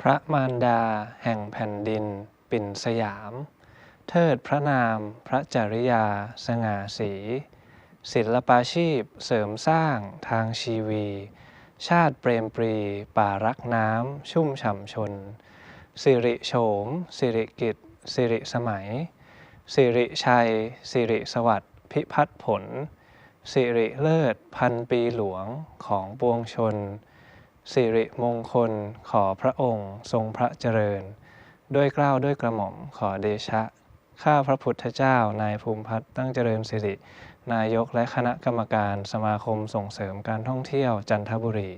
พระมารดาแห่งแผ่นดิน ปิ่นสยาม เทิดพระนามพระจริยา สง่าสี ศิลปาชีพเสริมสร้างทางชีวี ชาติเปรมปรี ป่ารักน้ำชุ่มฉ่ำชน สิริโฉม สิริกิตสิริสมัย สิริชัย สิริสวัสดิ์พิพัฒผล สิริเลิศ พันปีหลวงของปวงชน สิริมงคลขอพระองค์ทรงพระเจริญ ด้วยเกล้าวด้วยกระหม่อมขอเดชะ ข้าพระพุทธเจ้านายภูมิพัฒน์ตั้งเจริญสิริ นายกและคณะกรรมการสมาคมส่งเสริมการท่องเที่ยวจันทบุรี